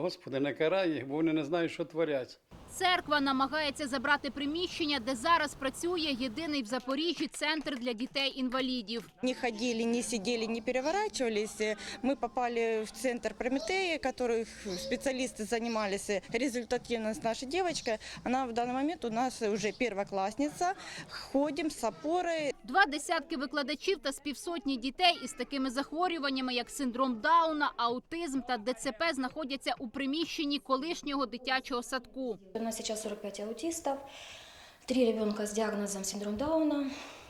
Господи, не карай їх, бо вони не знають, що творять. Церква намагається забрати приміщення, де зараз працює єдиний в Запоріжжі центр для дітей-інвалідів. Не ходили, не сидели, не переворачивались. Мы попали в центр Прометея, которых специалисты занимались. Результативно с нашей девочкой. Она в данный момент у нас уже первоклассница. Ходим с опорой. Два десятки викладачів та з півсотні дітей із такими захворюваннями, як синдром Дауна, аутизм та ДЦП, знаходяться у приміщенні колишнього дитячого садку. У нас сейчас 45 аутистов, три ребенка с диагнозом синдром Дауна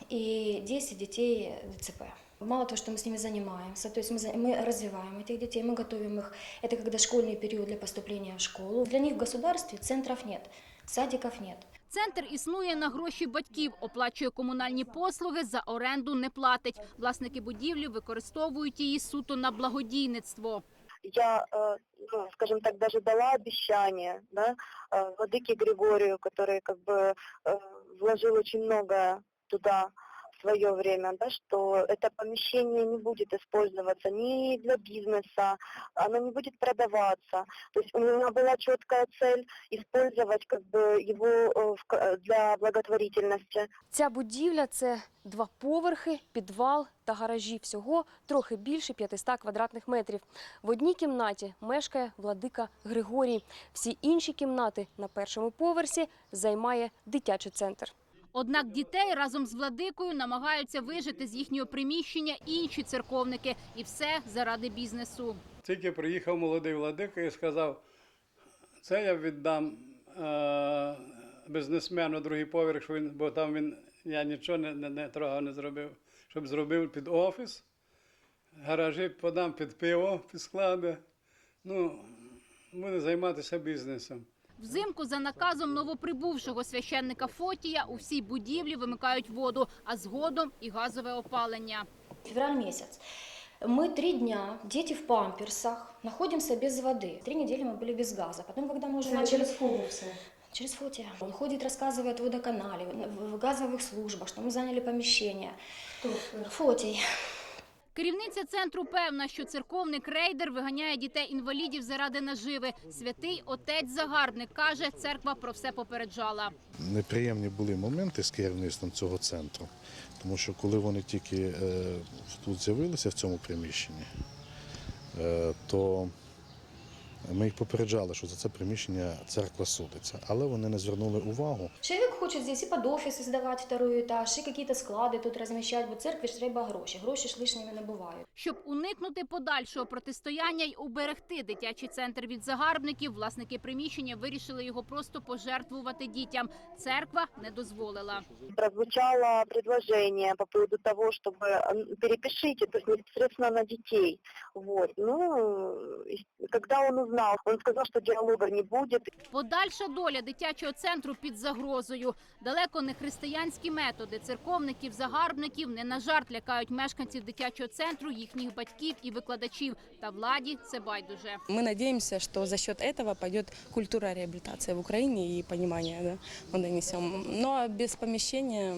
и 10 детей ДЦП. Мало того, что мы с ними занимаемся, то есть мы, за- мы развиваем этих детей, мы готовим их, это когда школьный период для поступления в школу. Для них в государстве центров нет, садиков нет. Центр існує на гроші батьків, оплачує комунальні послуги, за оренду не платить. Власники будівлі використовують її суто на благодійництво. я, э, ну, скажем так, даже дала обещание, да, э, владыке Григорию, который как бы э, вложил очень много туда в свое время, да, что это помещение не будет использоваться ни для бизнеса, оно не будет продаваться. То есть у меня была четкая цель использовать как бы его э, в ка- для благотворительности. Ця будівля це два поверхи, підвал та гаражі. Всього трохи більше 500 квадратних метрів. В одній кімнаті мешкає владика Григорій. Всі інші кімнати на першому поверсі займає дитячий центр. Однак дітей разом з владикою намагаються вижити з їхнього приміщення інші церковники. І все заради бізнесу. Тільки приїхав молодий владика і сказав, це я віддам е, бізнесмену другий поверх, що він, бо там він, я нічого не, не, не трогав, не зробив, щоб зробив під офіс, гаражі подам під пиво, під склади. Ну, буде займатися бізнесом. Взимку за наказом новоприбувшого священника Фотія у всій будівлі вимикають воду, а згодом і газове опалення. Февраль месяц. Мы три дня, дети в памперсах, находимся без воды. Три недели мы были без газа. Потом, когда мы уже начали... Через Фотия. Он ходит, рассказывает о водоканале, в в газовых службах, что мы заняли помещение. Фотий. Керівниця центру певна, що церковник рейдер виганяє дітей-інвалідів заради наживи. Святий отець загарбник каже, церква про все попереджала. неприємні були моменти з керівництвом цього центру, тому що коли вони тільки е, тут з'явилися в цьому приміщенні, е, то ми їх попереджали, що за це приміщення церква судиться, але вони не звернули увагу. Человек хочет здесь и под офисы сдавать второй этаж, и какие-то склады тут размещать, бо церкві ж треба гроші. Гроші ж лишніми не бувають. Щоб уникнути подальшого протистояння й уберегти дитячий центр від загарбників, власники приміщення вирішили його просто пожертвувати дітям. Церква не дозволила. прозвучало предложение по поводу того, чтобы м, перепишите, то есть непосредственно на детей. Вот. Ну, и когда он узнал, он сказал, что диалога не будет. Подальша доля дитячого центру під загрозою. Далеко не християнські методи церковників, загарбників не на жарт лякають мешканців дитячого центру, їхніх батьків і викладачів. Та владі це байдуже. Мы надеемся, что за счет этого пойдет культура реабилитации в Украине и понимание да, мы донесем. Но без помещения